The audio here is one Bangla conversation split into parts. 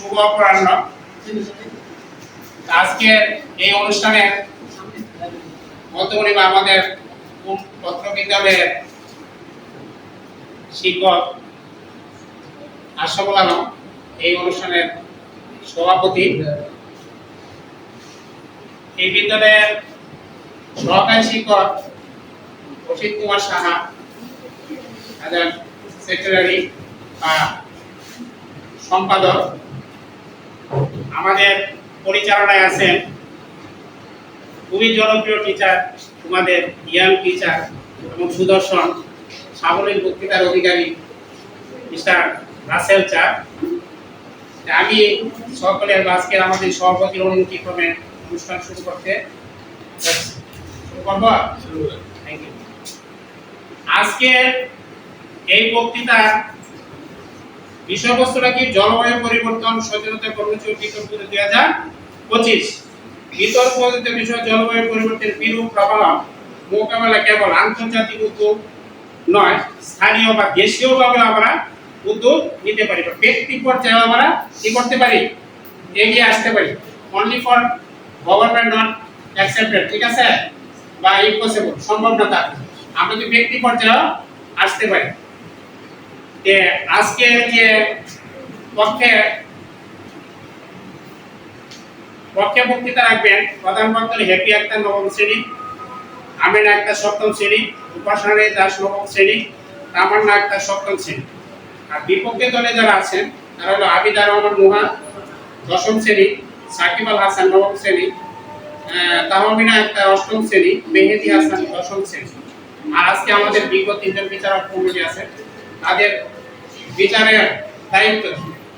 শুভ অপরাহ্ন। আজকে এই অনুষ্ঠানে আমাদের পত্র বিদ্যালয়ের শিক্ষক এই অনুষ্ঠানের সভাপতি। এই বিদ্যালয়ের সহকারী শিক্ষক অসিত কুমার সাহা সেক্রেটারি বা সম্পাদক। আমাদের পরিচালনায় আছেন খুবই জনপ্রিয় টিচার তোমাদের ইয়াং টিচার এবং সুদর্শন সাবলীল বক্তৃতার অধিকারী মিস্টার রাসেল চা। আমি সকলের আজকের আমাদের সভাপতির অনুমতি ক্রমে অনুষ্ঠান শুরু করতে. আজকে এই বক্তৃতার বিষয়বস্তুটা কি? জলবায়ু পরিবর্তন, সচেতনতা কর্মসূচি বিতর্ক দুই হাজার পঁচিশ। বিতর্ক বিষয়, জলবায়ু পরিবর্তনের বিরূপ প্রভাব মোকাবেলা কেবল আন্তর্জাতিক উদ্যোগ নয়, স্থানীয় বা দেশীয় ভাবে আমরা উদ্যোগ নিতে পারি বা ব্যক্তি পর্যায়ে আমরা কি করতে পারি? এগিয়ে আসতে পারি। Only for government not accepted ঠিক আছে? বা ইম্পসিবল সম্ভব না তা আমরা যদি ব্যক্তি পর্যায়ে আসতে পারি যে আজকে যে পক্ষে পক্ষে বক্তৃতা রাখবেন, প্রধান বক্তা হ্যাপি আক্তার নবম শ্রেণি, আমির আক্তার সপ্তম শ্রেণি উপাসনা রায় দাস নবম শ্রেণি, তামান্না আক্তার সপ্তম শ্রেণি। আর বিপক্ষে দলে যারা আছেন, তারা হলো আবিদা রহমান মুহা, দশম শ্রেণি, সাকিব আল হাসান নবম শ্রেণি তাহমিনা আক্তার অষ্টম শ্রেণি, মেহেদি হাসান দশম শ্রেণি। আর আজকে আমাদের বিগত তিনজন বিচারক কমিটি আছে। তাদের বিচারের দায়িত্ব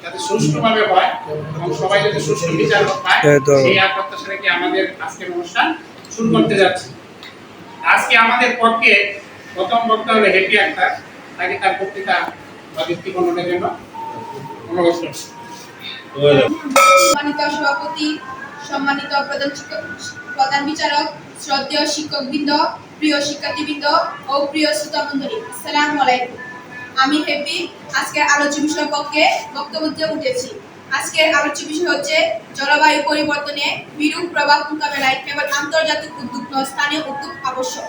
যাতে সুষ্ঠুভাবে হয় এবং সবাই যাতে সুষ্ঠু বিচার পায় সেই আর প্রত্যাশা রেখে আমাদের আজকের অনুষ্ঠান শুরু করতে যাচ্ছি? আজকে আমাদের পক্ষে প্রথম বক্তা হলো হেপি আক্তার। তাকে তার বক্তৃতা বা দৃষ্টিকোণের জন্য অনুরোধ করছি। সম্মানিত সভাপতি সম্মানিত প্রধান শিক্ষক প্রধান বিচারক শ্রদ্ধেয় শিক্ষকবৃন্দ প্রিয় শিক্ষার্থীবৃন্দ ও প্রিয় শ্রোতা মণ্ডলী আসসালামু আলাইকুম। আমি হেপি, আজকের আলোচ্য বিষয় পক্ষে বক্তব্য দিয়ে উঠেছি। আজকের আলোচ্য বিষয় হচ্ছে জলবায়ু পরিবর্তনে বিরূপ প্রভাব মোকাবেলায় কেবল আন্তর্জাতিক উদ্যোগ নয়, স্থানীয় উদ্যোগ আবশ্যক।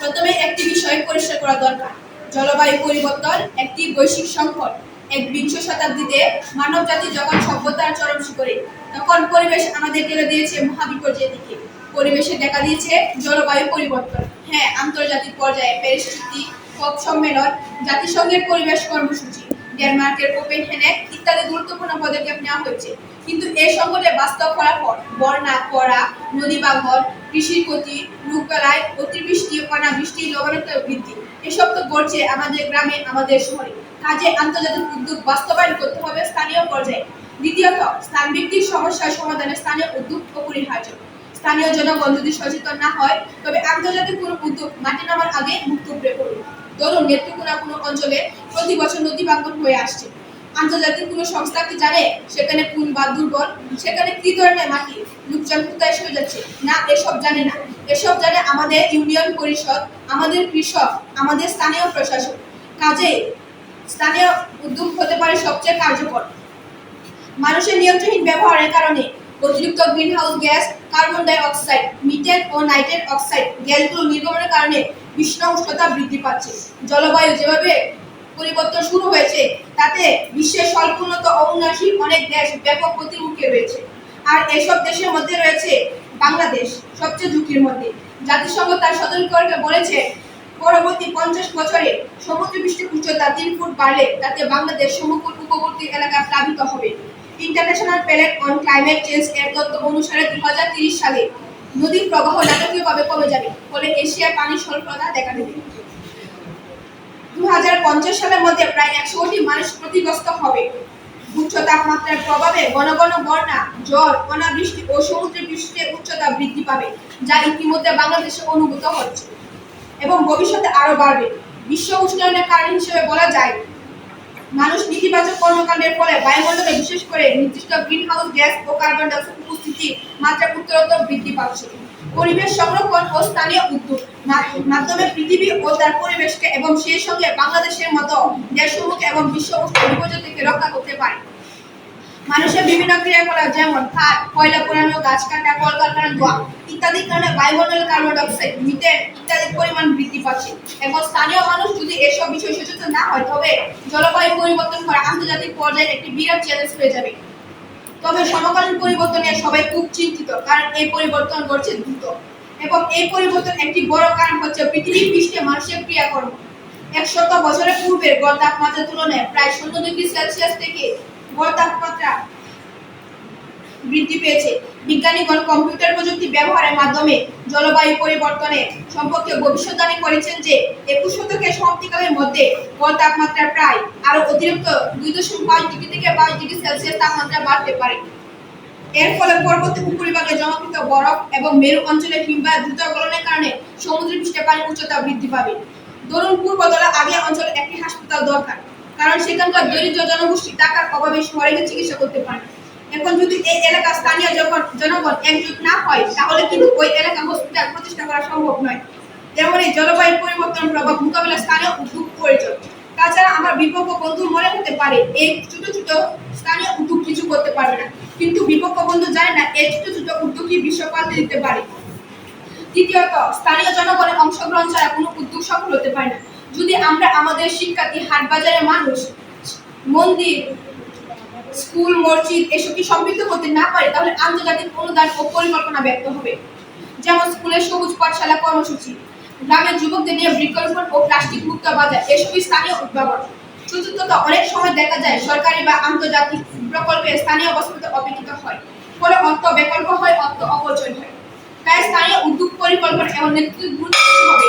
প্রথমে একটি বিষয় পরিষ্কার করা দরকার। জলবায়ু পরিবর্তন একটি বৈশ্বিক সংকট। এক বিংশ শতাব্দীতে মানব জাতি যখন সভ্যতার চরম শিখরে, তখন পরিবেশ আমাদের ঠেলে দিয়েছে মহাবিপর্যয়ের দিকে। পরিবেশে দেখা দিয়েছে জলবায়ু পরিবর্তন। হ্যাঁ আন্তর্জাতিক পর্যায়ে প্যারিস চুক্তি কপ সম্মেলন, জাতিসংঘের পরিবেশ কর্মসূচি, ডেনমার্কের কোপেনহেগেন ইত্যাদি গুরুত্বপূর্ণ পদক্ষেপ নেওয়া হয়েছে। কিন্তু এই সংকটে বাস্তব ফলাফল, বন্যা খরা নদী বাঙ্গন কৃষির ক্ষতি রোগবালাই অতিবৃষ্টি, অনাবৃষ্টি, লবণাক্ত বৃদ্ধি, এসব তো ঘটছে আমাদের গ্রামে, আমাদের শহরে। কাজে আন্তর্জাতিক উদ্যোগ বাস্তবায়ন করতে হবে স্থানীয় পর্যায়ে। দ্বিতীয়ত স্থান ভিত্তিক সমস্যার সমাধানে স্থানীয় উদ্যোগ অপরিহার্য। স্থানীয় জনগণ যদি সচেতন না হয়, তবে আন্তর্জাতিক কোনো উদ্যোগ মাটি নামার আগে মুক্ত উপড়ে পড়বে। ধরুন নেত্রকোনা কোনো অঞ্চলে প্রতি বছর নদী বাঙ্গন হয়ে আসছে। আন্তর্জাতিক কোনো সংস্থা কি জানে সেখানে কোন বা দুর্বল? সেখানে কি ধরনের মাটি? লোকজন কোথায় সরে যাচ্ছে? না, এসব জানে না। এসব জানে আমাদের ইউনিয়ন পরিষদ, আমাদের কৃষক, আমাদের স্থানীয় প্রশাসন কাজে স্থানীয় উদ্যোগ হতে পারে সবচেয়ে কার্যকর। মানুষের নিয়ন্ত্রণহীন ব্যবহারের কারণে অতিরিক্ত greenhouse gas, carbon dioxide ও নাইট্রেট অক্সাইড গ্যাসগুলো নির্গমনের কারণে বিশ্ব উষ্ণতা বৃদ্ধি পাচ্ছে। জলবায়ু যেভাবে পরিবর্তন শুরু হয়েছে, তাতে বিশ্বের স্বল্পোন্নত ও অনেক দেশ ব্যাপক গতির মুখে রয়েছে। আর এসব দেশের মধ্যে রয়েছে বাংলাদেশ, সবচেয়ে ঝুঁকির মধ্যে। জাতিসংঘ তার সতর্ককে বলেছে, পরবর্তী পঞ্চাশ বছরে সমুদ্র পৃষ্ঠের উচ্চতা তিন ফুট বাড়লে তাতে বাংলাদেশ সমুদ্র উপকূলবর্তী এলাকা প্লাবিত হবে। International palette on climate change এর তথ্য অনুসারে তিরিশ সালে নদীর প্রবাহ নাটকীয়ভাবে কমে যাবে, ফলে এশিয়ার পানি স্বল্পতা দেখা দেবে। দু হাজার পঞ্চাশ সালের মধ্যে প্রায় একশো কোটি মানুষ ক্ষতিগ্রস্ত হবে। উচ্চ তাপমাত্রার প্রভাবে ঘন ঘন বন্যা জ্বর অনাবৃষ্টি ও সমুদ্র পৃষ্ঠের উচ্চতা বৃদ্ধি পাবে, যা ইতিমধ্যে বাংলাদেশে অনুভূত হচ্ছে এবং ভবিষ্যতে আরও বাড়বে। বিশ্ব উষ্ণায়নের কারণ হিসেবে বলা যায়, মানুষ নেতিবাচক কর্মকাণ্ডের ফলে বায়ুমণ্ডলে বিশেষ করে নির্দিষ্ট গ্রিনহাউস গ্যাস ও কার্বন ডাইঅক্সাইড উপস্থিতি মাত্রা উত্তরোত্তর বৃদ্ধি পাচ্ছে পরিবেশ সংরক্ষণ ও স্থানীয় উদ্যোগ মাধ্যমে পৃথিবী ও তার পরিবেশকে এবং সেই সঙ্গে বাংলাদেশের মতো এবং রক্ষা করতে পারে। মানুষের বিভিন্ন ক্রিয়াকলাপ যেমন খাট কয়লা পোড়ানো, গাছ কাটা, কলকারখানা, ধোয়া ইত্যাদির কারণে বায়ুমণ্ডলে কার্বন ডাইঅক্সাইড, মিথেন ইত্যাদির পরিমাণ বৃদ্ধি পাচ্ছে। এবং স্থানীয় মানুষ যদি এসব বিষয়ে সচেতন না হয়, তবে জলবায়ু পরিবর্তন করা আন্তর্জাতিক পর্যায়ে একটি বিরাট চ্যালেঞ্জ হয়ে যাবে। তবে সমকালীন পরিবর্তনে সবাই খুব চিন্তিত, কারণ এই পরিবর্তন ঘটছে দ্রুত। এবং এই পরিবর্তন একটি বড় কারণ হচ্ছে পৃথিবীর পৃষ্ঠে মানুষের ক্রিয়াকর্ম। এক শত বছরের পূর্বে গড় তাপমাত্রার তুলনায় প্রায় শূন্য ডিগ্রি সেলসিয়াস থেকে গড় তাপমাত্রা বৃদ্ধি পেয়েছে। বিজ্ঞানীগণ কম্পিউটার প্রযুক্তি ব্যবহারের মাধ্যমে জলবায়ু পরিবর্তনে সম্পর্কে ভবিষ্যৎবাণী করেছেন যে একুশ শতকের সমাপ্তিকালের মধ্যে গড় তাপমাত্রা প্রায় আরও অতিরিক্ত দুই দশমিক পাঁচ ডিগ্রি থেকে পাঁচ ডিগ্রি সেলসিয়াস তাপমাত্রা বাড়তে পারে এর ফলে পরবর্তী উপরিভাগে জমাকৃত বরফ এবং মেরু অঞ্চলে হিমবাহ দ্রুত গলনের কারণে সমুদ্র পৃষ্ঠে পানির উচ্চতা বৃদ্ধি পাবে ধরুন পূর্বতলা আগে অঞ্চলে একটি হাসপাতাল দরকার, কারণ সেখানকার দরিদ্র জনগোষ্ঠী টাকার অভাবে শহরে চিকিৎসা করতে পারে। এখন যদি এই এলাকার স্থানীয় যখন জনগণ একজুট না হয়, তাহলে কিন্তু ওই এলাকা হসপিটাল প্রতিষ্ঠা করা সম্ভব নয়। যেমন এই জলবায়ু পরিবর্তন প্রভাব মোকাবিলা স্থানীয় উদ্যোগ প্রয়োজন তাছাড়া আমার বিপক্ষ বন্ধু মনে হতে পারে, এই ছোট ছোট স্থানীয় উদ্যোগ কিছু করতে পারবে না। কিন্তু বিপক্ষ বন্ধু জানে না, এই ছোট ছোট উদ্যোগই বিশ্ব পাল্টে দিতে পারে। দ্বিতীয়ত, স্থানীয় জনগণের অংশগ্রহণ ছাড়া কোনো উদ্যোগ সফল হতে পারে না। যদি আমরা আমাদের শিক্ষার্থী হাট বাজারের মানুষ মন্দির স্কুল, মসজিদ এসবকে সম্পৃক্ত করতে না পারে? তাহলে আন্তর্জাতিক অনুদান ও পরিকল্পনা ব্যর্থ হবে। যেমন স্কুলের সবুজ পাঠশালা কর্মসূচি, গ্রামের যুবকদের নিয়ে বৃক্ষরোপণ ও প্লাস্টিক মুক্ত বাজার, এসবই স্থানীয় উদ্ভাবন। চতুর্থত, অনেক সময় দেখা যায় সরকারি বা আন্তর্জাতিক প্রকল্পে স্থানীয় বসতি অপেক্ষিত হয়। ফলে অর্থ বিকল্প হয়, অর্থ অপচয় হয়। তাই স্থানীয় উদ্যোগ, পরিকল্পনা এবং নেতৃত্ব গুরুত্বপূর্ণ হবে।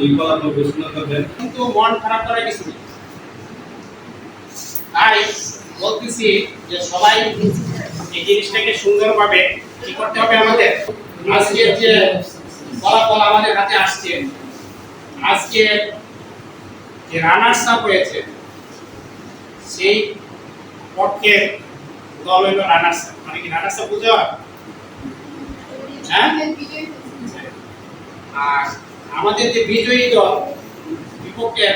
এই ফলাফল ঘোষণা করবেন কিন্তু মন খারাপ করার কিছু নেই। তাই বলতেছি যে সবাই এই জিনিসটাকে সুন্দরভাবে কি করতে হবে আমাদের? আজকের যে ফলাফল আমাদের হাতে আসছে আজকে যে রানার্স আপ হয়েছে সেই পক্ষের দল হইল রানার্স আপ মানে কি রানার্স আপ বুঝো হ্যাঁ? আর আমাদের যে বিজয়ী দল, বিপক্ষে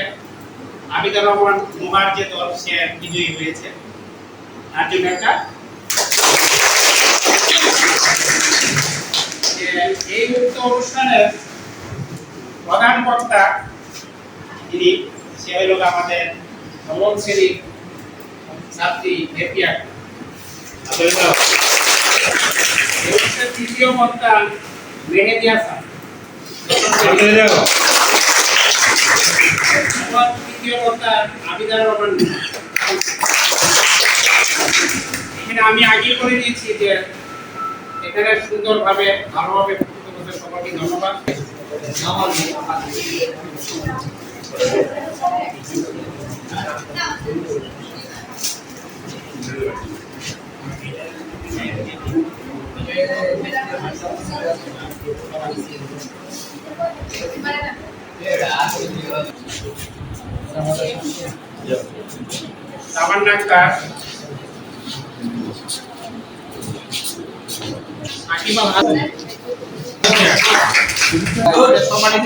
আবিদুর রহমান মুহার যে দল, সে বিজয়ী হয়েছে। তার জন্য একটা এই মুক্ত অনুষ্ঠানের প্রধান বক্তা যিনি, সে হইল আমাদের নবম শ্রেণির ছাত্রী হেপিয়া তৃতীয় বক্তা মেহেদি হাসান আমার তৃতীয় কথা আবিদার রহমান এখানে আমি আগে করে দিয়েছি যে সুন্দরভাবে ভালোভাবে বক্তব্য করতে সকলকে ধন্যবাদ। তামান্না আক্তার আকিবা ভালো সম্মানিত।